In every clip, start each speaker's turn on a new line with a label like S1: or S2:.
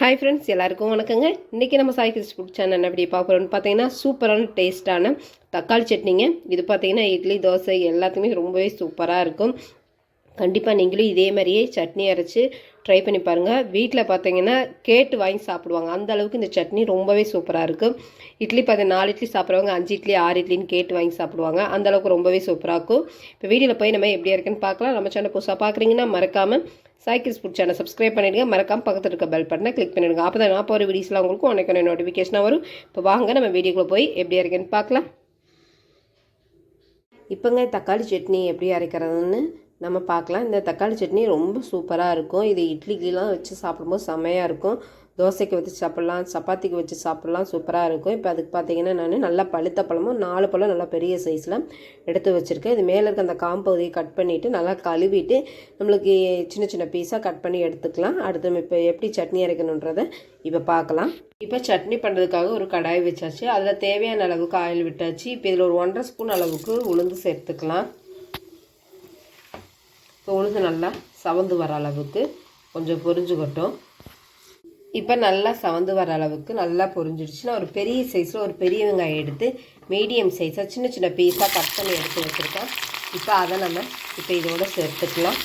S1: Hi friends எல்லாருக்கும் வணக்கங்க. இன்றைக்கி நம்ம சாய் கிறிஸ்ட் ஃபுட் சேனல் என்ன எப்படி பார்க்குறோன்னு பார்த்தீங்கன்னா சூப்பரான டேஸ்ட்டான தக்காளி சட்னிங்க. இது பார்த்தீங்கன்னா இட்லி தோசை எல்லாத்துக்குமே ரொம்பவே சூப்பராக இருக்கும். கண்டிப்பாக நீங்களும் இதே மாதிரியே சட்னி அரைச்சி ட்ரை பண்ணி பாருங்கள் வீட்டில் பார்த்தீங்கன்னா கேட்டு வாங்கி சாப்பிடுவாங்க. அந்த அளவுக்கு இந்த சட்னி ரொம்பவே சூப்பராக இருக்கும் இட்லி பார்த்தீங்கன்னா நாலு இட்லி சாப்பிட்றவங்க அஞ்சு இட்லி ஆறு இட்லின்னு கேட்டு வாங்கி சாப்பிடுவாங்க. அந்த அளவுக்கு ரொம்பவே சூப்பராக இருக்கும் இப்போ வீடியோவில் போய் நம்ம எப்படி இருக்குன்னு பார்க்கலாம் நம்ம சேனல் புதுசாக பார்க்குறீங்கன்னா மறக்காமல் சாய்க்கிள்ஸ் ஃபுட் சேனல் சப்ஸ்கிரைப் பண்ணிடுங்க. மறக்காமல் பக்கத்தில் இருக்க பெல் பட்டனை கிளிக் பண்ணிடுங்க. அப்போ தான் நான் போகிற வீடியோஸ்லாம் உங்களுக்கு உனக்கு நோட்டிஃபிகேஷனாக வரும். இப்போ வாங்க நம்ம வீடியோக்குள்ளே போய் எப்படி இருக்குன்னு பார்க்கலாம் இப்போங்க தக்காளி சட்னி எப்படி அரைக்கிறதுன்னு நம்ம பார்க்கலாம். இந்த தக்காளி சட்னி ரொம்ப சூப்பராக இருக்கும். இது இட்லிக்கெலாம் வச்சு சாப்பிடும்போது செம்மையாக இருக்கும். தோசைக்கு வச்சு சாப்பிட்லாம் சப்பாத்திக்கு வச்சு சாப்பிட்லாம் சூப்பராக இருக்கும். இப்போ அதுக்கு பார்த்தீங்கன்னா நான் நல்லா பழுத்த பழமும் நாலு பழம் நல்லா பெரிய சைஸில் எடுத்து வச்சுருக்கேன். இது மேலே இருக்க அந்த காம்பகுதியை கட் பண்ணிவிட்டு நல்லா கழுவிட்டு நம்மளுக்கு சின்ன சின்ன பீஸாக கட் பண்ணி எடுத்துக்கலாம். அடுத்து நம்ம இப்போ எப்படி சட்னி அரைக்கணுன்றதை இப்போ பார்க்கலாம். இப்போ சட்னி பண்ணுறதுக்காக ஒரு கடாய் வச்சாச்சு. அதில் தேவையான அளவுக்கு ஆயில் விட்டாச்சு. இப்போ இதில் ஒரு ஒன்றரை ஸ்பூன் அளவுக்கு உளுந்து சேர்த்துக்கலாம். இப்போ உளுந்து நல்லா சவந்து வர அளவுக்கு. கொஞ்சம் பொரிஞ்சுக்கட்டும். இப்போ நல்லா சவந்து வர அளவுக்கு நல்லா பொரிஞ்சிடுச்சு. நான் ஒரு பெரிய சைஸில் ஒரு பெரிய வெங்காயம் எடுத்து மீடியம் சைஸாக சின்ன சின்ன பீஸாக கட் பண்ணி எடுத்து வச்சுருக்கேன். இப்போ அதை நம்ம இப்போ இதோட சேர்த்துக்கலாம்.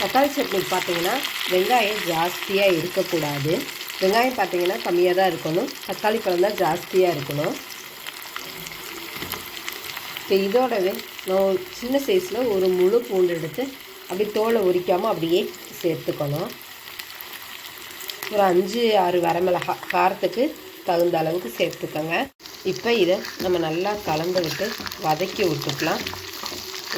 S1: தக்காளி சட்னி பார்த்தீங்கன்னா வெங்காயம் ஜாஸ்தியாக இருக்கக்கூடாது. வெங்காயம் பார்த்தீங்கன்னா கம்மியாக தான் இருக்கணும். தக்காளி பழம் தான் ஜாஸ்தியாக இருக்கணும். இப்போ இதோடவே நான் சின்ன சைஸில் ஒரு முழு பூண்டு எடுத்து அப்படி தோலை உரிக்காமல் அப்படியே சேர்த்துக்கணும். ஒரு அஞ்சு ஆறு வரமிளகா காரத்துக்கு தகுந்த அளவுக்கு சேர்த்துக்கோங்க. இப்போ இதை நம்ம நல்லா கலந்து விட்டு வதக்கி விட்டுக்கலாம்.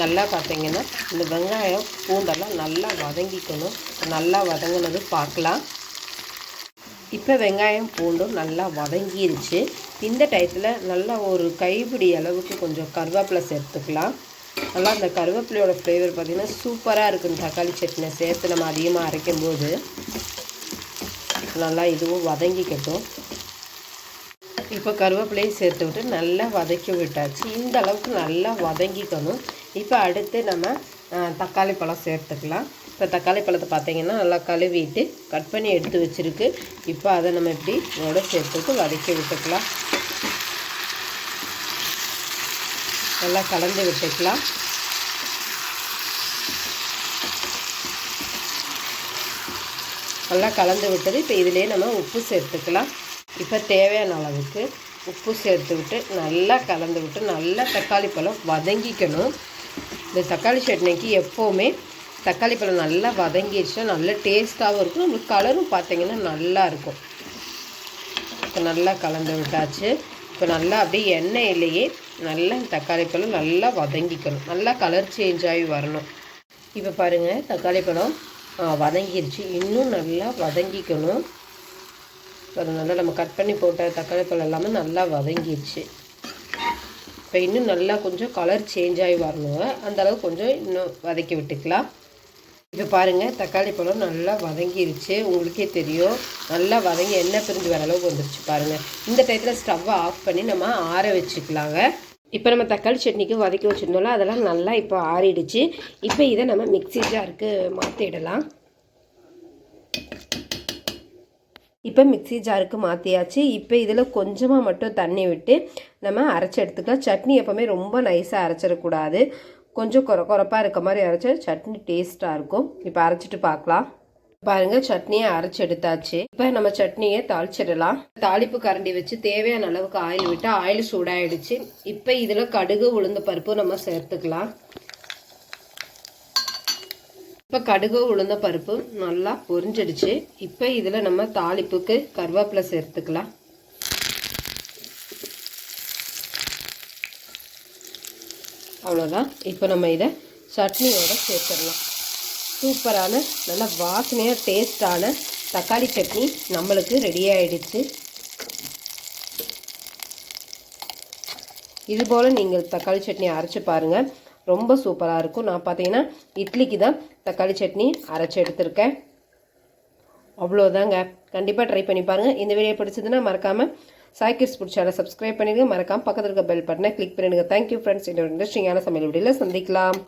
S1: நல்லா பார்த்தீங்கன்னா இந்த வெங்காயம் பூண்டெல்லாம் நல்லா வதங்கிக்கணும். நல்லா வதங்கினது பார்க்கலாம். இப்போ வெங்காயம் பூண்டும் நல்லா வதங்கிருச்சு. இந்த டயத்தில் நல்லா ஒரு கைப்பிடி அளவுக்கு கொஞ்சம் கருவேப்பிலை சேர்த்துக்கலாம். நல்லா அந்த கருவேப்பிலையோட ஃப்ளேவர் பார்த்திங்கன்னா சூப்பராக இருக்கும் தக்காளி சட்னி சேர்த்து நம்ம அதிகமாக அரைக்கும்போது. நல்லா இதுவும் வதங்கிக்கட்டும். இப்போ கருவேப்பிலையும் சேர்த்து விட்டு நல்லா வதக்கி விட்டாச்சு. இந்த அளவுக்கு நல்லா வதங்கிக்கணும். இப்போ அடுத்து நம்ம தக்காளி பழம் சேர்த்துக்கலாம். இப்போ தக்காளி பழத்தை பார்த்தீங்கன்னா நல்லா கழுவிட்டு கட் பண்ணி எடுத்து வச்சுருக்கு. இப்போ அதை நம்ம இப்படி இதோட சேர்த்துட்டு வதக்கி விட்டுக்கலாம். நல்லா கலந்து விட்டுக்கலாம். நல்லா கலந்து விட்டது. இப்போ இதிலே நம்ம உப்பு சேர்த்துக்கலாம். இப்போ தேவையான அளவுக்கு உப்பு சேர்த்து விட்டு நல்லா கலந்து விட்டு நல்லா தக்காளி பழம் வதங்கிக்கணும். இந்த தக்காளி சட்னிக்கு எப்போவுமே தக்காளி பழம் நல்லா வதங்கிடுச்சுன்னா நல்லா டேஸ்ட்டாகவும் இருக்கும். நம்மளுக்கு கலரும் பார்த்திங்கன்னா நல்லா இருக்கும். இப்போ நல்லா கலந்து விட்டாச்சு. இப்போ நல்லா அப்படியே எண்ணெயிலேயே நல்லா தக்காளி பழம் நல்லா வதங்கிக்கணும். நல்லா கலர் சேஞ்ச் ஆகி வரணும். இப்போ பாருங்கள் தக்காளி பழம் வதங்கிருச்சு. இன்னும் நல்லா வதங்கிக்கணும். நல்லா நம்ம கட் பண்ணி போட்ட தக்காளி பழம் எல்லாமே நல்லா வதங்கிடுச்சு இப்போ இன்னும் நல்லா கொஞ்சம் கலர் சேஞ்ச் ஆகி வரணும். அந்தளவுக்கு கொஞ்சம் இன்னும் வதக்கி விட்டுக்கலாம். இப்போ பாருங்கள் தக்காளி பழம் நல்லா வதங்கிருச்சு. உங்களுக்கே தெரியும். நல்லா வதங்கி எண்ணெய் பிரிஞ்சு வர அளவுக்கு வந்துருச்சு பாருங்கள் இந்த டயத்தில் ஸ்டவ்வை ஆஃப் பண்ணி நம்ம ஆற வச்சுக்கலாங்க. இப்போ நம்ம தக்காளி சட்னிக்கு வதக்கி வச்சுருந்தோம்ல அதெல்லாம் நல்லா இப்போ ஆறிடுச்சு. இப்போ இதை நம்ம மிக்சி ஜாருக்கு மாற்றிடலாம் இப்போ மிக்சி ஜாருக்கு மாற்றியாச்சு இப்போ இதில் கொஞ்சமாக மட்டும் தண்ணி விட்டு நம்ம அரைச்சி எடுத்துக்கலாம். சட்னி எப்போவுமே ரொம்ப நைஸாக அரைச்சிடக்கூடாது. கொஞ்சம் குறை குறைப்பாக இருக்க மாதிரி அரைச்சா சட்னி டேஸ்ட்டாக இருக்கும். இப்போ அரைச்சிட்டு பார்க்கலாம். பாருங்கள் சட்னியை அரைச்சி எடுத்தாச்சு. இப்போ நம்ம சட்னியை தாளிச்சிடலாம். தாளிப்பு கரண்டி வச்சு தேவையான அளவுக்கு ஆயில் விட்டு ஆயில் சூடாயிடுச்சு. இப்போ இதில் கடுகு உளுந்த பருப்பு நம்ம சேர்த்துக்கலாம். இப்போ கடுகு உளுந்த பருப்பு நல்லா பொரிஞ்சிடுச்சு. இப்போ இதில் நம்ம தாளிப்புக்கு கருவேப்பிலை சேர்த்துக்கலாம். அவ்வளோதான் இப்போ நம்ம இதை சட்னியோடு சேர்த்துடலாம். சூப்பரான நல்ல வாசனையாக டேஸ்டான தக்காளி சட்னி நம்மளுக்கு ரெடி ஆகிடுச்சு இதுபோல் நீங்கள் தக்காளி சட்னி அரைச்சி பாருங்கள் ரொம்ப சூப்பராக இருக்கும். நான் பார்த்தீங்கன்னா இட்லிக்கு தான் தக்காளி சட்னி அரைச்சி எடுத்திருக்கேன். அவ்வளோதாங்க கண்டிப்பாக ட்ரை பண்ணி பாருங்கள் இந்த வீடியோ பிடிச்சதுன்னா மறக்காமல் சாய்கிஸ் பிடிச்சால சப்ஸ்கிரைப் பண்ணிடுங்க. மறக்காமல் பக்கத்தில் இருக்க பெல் பட்டனை கிளிக் பண்ணிடுங்க. தேங்க்யூ ஃப்ரெண்ட்ஸ் இன்னொரு இன்ட்ரெஸ்டிங்கான சமையல் வீடியோவில் சந்திக்கலாம்.